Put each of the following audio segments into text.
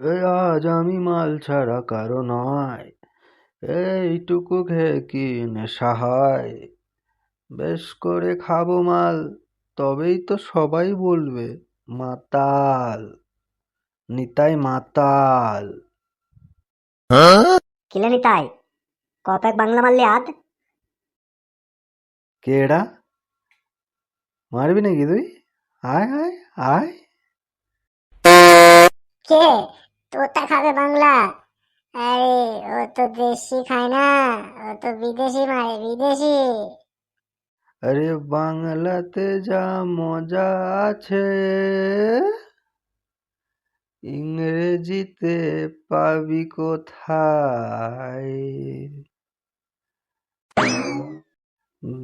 এই আজ আমি মাল ছাড়া কারও নয়। এইটুকু খেয়ে কি নেশা হয়? বেশ করে খাব মাল তবেই তো সবাই বলবে মাতাল। নিতাই মাতাল। কিলানি তাই ক প্যাক বাংলা মারলে আদ কেডা? মারবি নাকি তুই? আয় আয় আয়। কে? তোতা খাবে বাংলা। আরে, ও তো দেশি খায় না, ও তো বিদেশি মারে, বিদেশি। আরে, বাংলাতে যা মজা আছে, ইংরেজিতে পাবি কোথায়?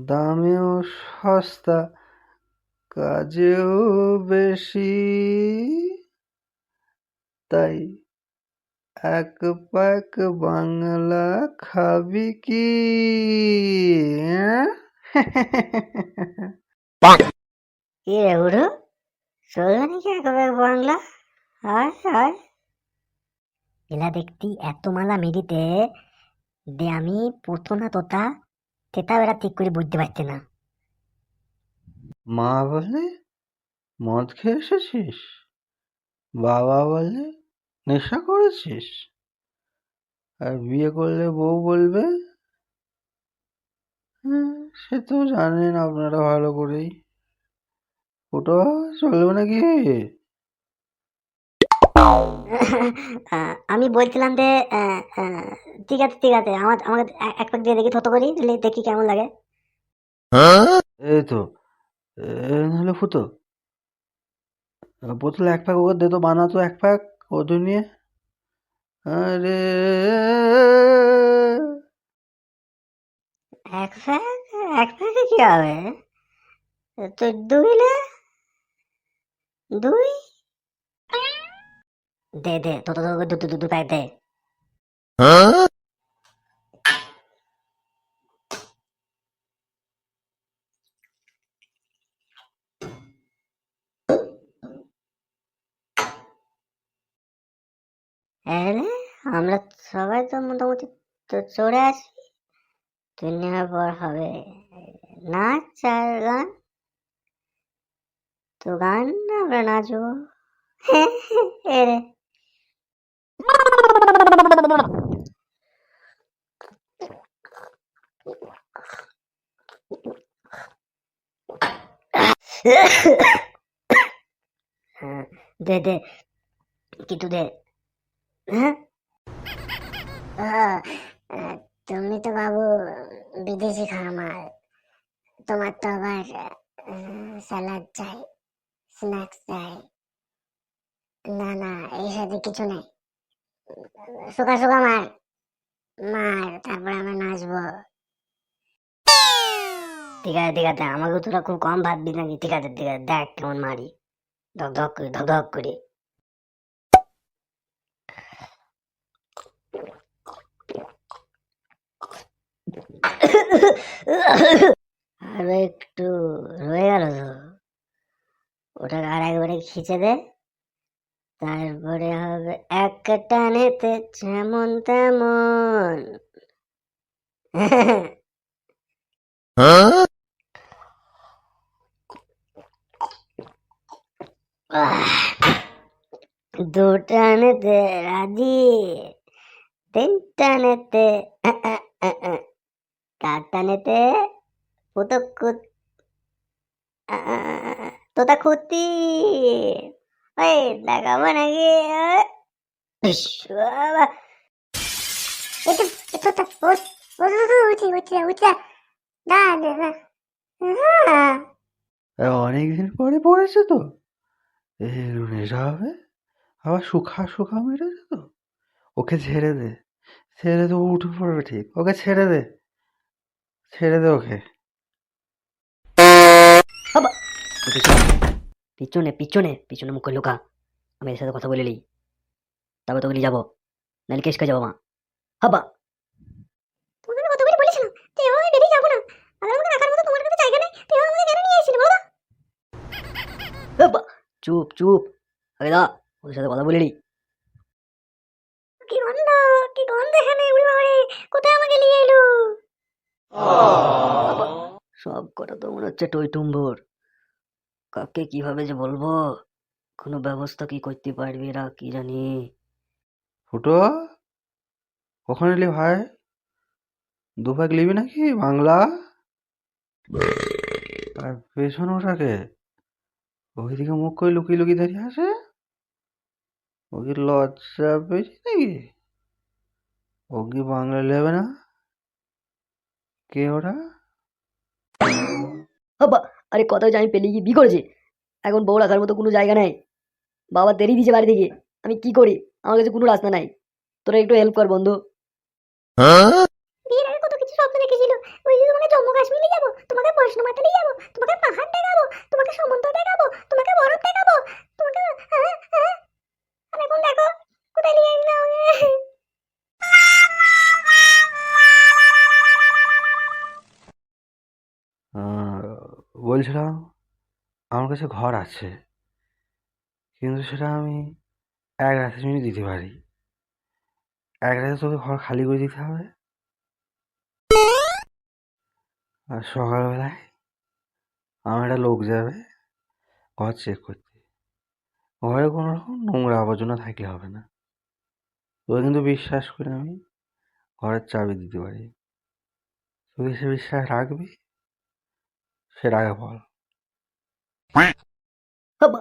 দামেও সস্তা, কাজেও বেশি। তাই এক প্যাক বাংলা খাবি কি? কি রে বুড়ো? চলবে নাকি এক প্যাক বাংলা এলা দেখতি এত মালা মেরিতে দে আমি পুতো না তোতা তেতা বেড়া ঠিক করে বুঝতে পারছে না। মা বলে মদ খেয়ে এসেছিস? বাবা বলে নেশা করেছিস? আর বিয়ে করলে বউ বলবে? হ্যাঁ সে তো জানেন আপনারা ভালো করেই। ওটা চলবে নাকি? আমি বলছিলাম যে ঠিক আছে ঠিক আছে আমার আমাকে এক প্যাক দিয়ে দেখি থতো করি দেখি কেমন লাগে। এই তো নাহলে ফুটো। বোতলে এক প্যাক ওকে দে তো বানাতো এক প্যাক ওদের নিয়ে। আরে এক প্যাক এক প্যাকে কি হবে? তো দুই না? দুই? দে দে তো তো দু দু দু প্যাক দে। আরে আমরা সবাই তো মোটামুটি তো চড়ে আছি তুই নেওয়ার পর হবে। নাচ আর গান? তো গান আমরা নাচবো। হ্যাঁ, দে দে। কিন্তু দে। হ্যাঁ তুমি তো বাবু বিদেশি মাল তোমার তো আবার স্যালাড চাই, স্ন্যাক্স চাই। না না, এই সাথে কিছু নেই। শুকা শুকা মার। মার, তারপর আমরা নাচবো। ঠিক আছে ঠিক আছে আমাকে তোরা খুব কম ভাববি নাকি? ঠিক আছে ঠিক আছে, দেখ কেমন মারি। ধক ধক করে, ধক ধক করে। আরও একটু রয়ে গেল তো। ওটাকে আর একবারে খিচে দে। তারপরে হবে এক টানেতে যেমন তেমন। দু টানেতে রাজি তিন টানেতে চার টানেতে পুতকুত তোতা খুতি। ওই দেখাবো নাকি তো। অনেকদিন পরে পড়েছে তো। একটু নেশা হবে, আবার শুখা শুখা মেরেছে তো। ওকে ছেড়ে দে। ছেড়ে ও উঠে পড়বে ঠিক। ওকে ছেড়ে দে। ছেড়ে দে ওকে। পিছনে পিছনে পিছনে মুখে লুকা আমি এর সাথে কথা বলে নিই। তবে তোকে নিয়ে যাব। নাহলে কেসকে যাব মা। হাবা। তোমাকে আমি কতবার বলেছিলাম? যে এভাবে বেরিয়ে যাব না। আগের মতো রাখার মতো তোমার কাছে জায়গা নেই। তুই আমাকে কেন নিয়ে এসেছিলি বলো চুপ চুপ। আগে দা ওদের সাথে কথা বলে নিই। কি গন্ধ? এখানে উড়ি বাবারে? কোথায় আমাকে নিয়ে এলো? সব কটা তো মনে হচ্ছে টইটুম্বর কাকে কীভাবে যে বলব? কোনো ব্যবস্থা কি করতে পারবি এরা কি জানি। ফুটো কখন এলি ভাই? দু প্যাক নিবি নাকি বাংলা? আর পেছন ওটাকে ওইদিকে মুখ করে লুকিয়ে লুকিয়ে দাঁড়িয়ে আসে ও কি লজ্জা পেয়েছি নাকি? ও কি বাংলা নেবে না? কে ওরা? বাবা আরে কথা হচ্ছে আমি পেলে গিয়ে বি করেছি। এখন বউ রাখার মতো কোনো জায়গা নেই। বাবা দেরি দিয়েছে বাড়ি থেকে। আমি কি করি? আমার কাছে কোনো রাস্তা নাই। তোরা একটু হেল্প কর বন্ধু। বিয়ের আগে কত কিছু স্বপ্ন দেখেছিল। ওই যে তোমাকে জম্মু কাশ্মীর নিয়ে যাব তোমাকে বৈষ্ণব নিয়ে যাব তোমাকে পাহাড় দেখাবো তোমাকে সমুদ্র দেখাবো তোমাকে বলছিলাম, আমার কাছে ঘর আছে, কিন্তু সেটা আমি এক রাতে জন্য দিতে পারি। এক রাতে তোকে ঘর খালি করে দিতে হবে? আর সকালবেলায় আমার একটা লোক যাবে, ঘর চেক করতে। ঘরে কোনো রকম নোংরা আবর্জনা থাকলে হবে না। তোকে কিন্তু বিশ্বাস করে আমি, ঘরের চাবি দিতে পারি। তুই সে বিশ্বাস রাখবি? সেটা আগে বল। বাবা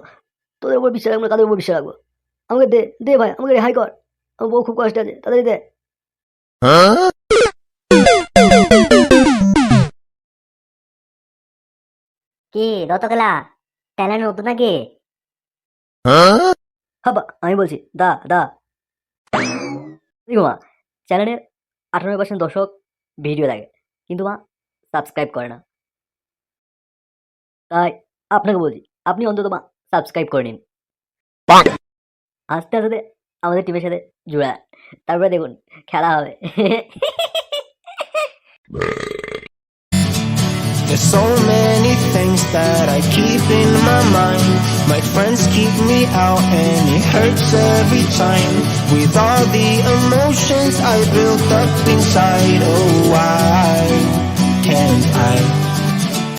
তোদের উপর বিশ্বাস রাখব না, কাদের উপর বিশ্বাস রাখব? আমাকে দে দে ভাই আমাকে রেহাই কর। আমার বউ খুব কষ্ট আছে তাড়াতাড়ি দে। কি রতকেলা ট্যালেন্ট নতুন নাকি? হাবা আমি বলছি দা দা। দেখো মা চ্যানেলের আঠারো পার্সেন্ট দর্শক ভিডিও দেখে কিন্তু মা সাবস্ক্রাইব করে না। তাই আপনাকে বলছি আপনি অন্তত মা সাবস্ক্রাইব করে নিন আস্তে আস্তে আমাদের টিমের সাথে জুড়ে যান। তারপরে দেখুন খেলা হবে There's so many things that I keep in my mind. My friends keep me out and it hurts every time. With all the emotions I built up inside, oh why can't I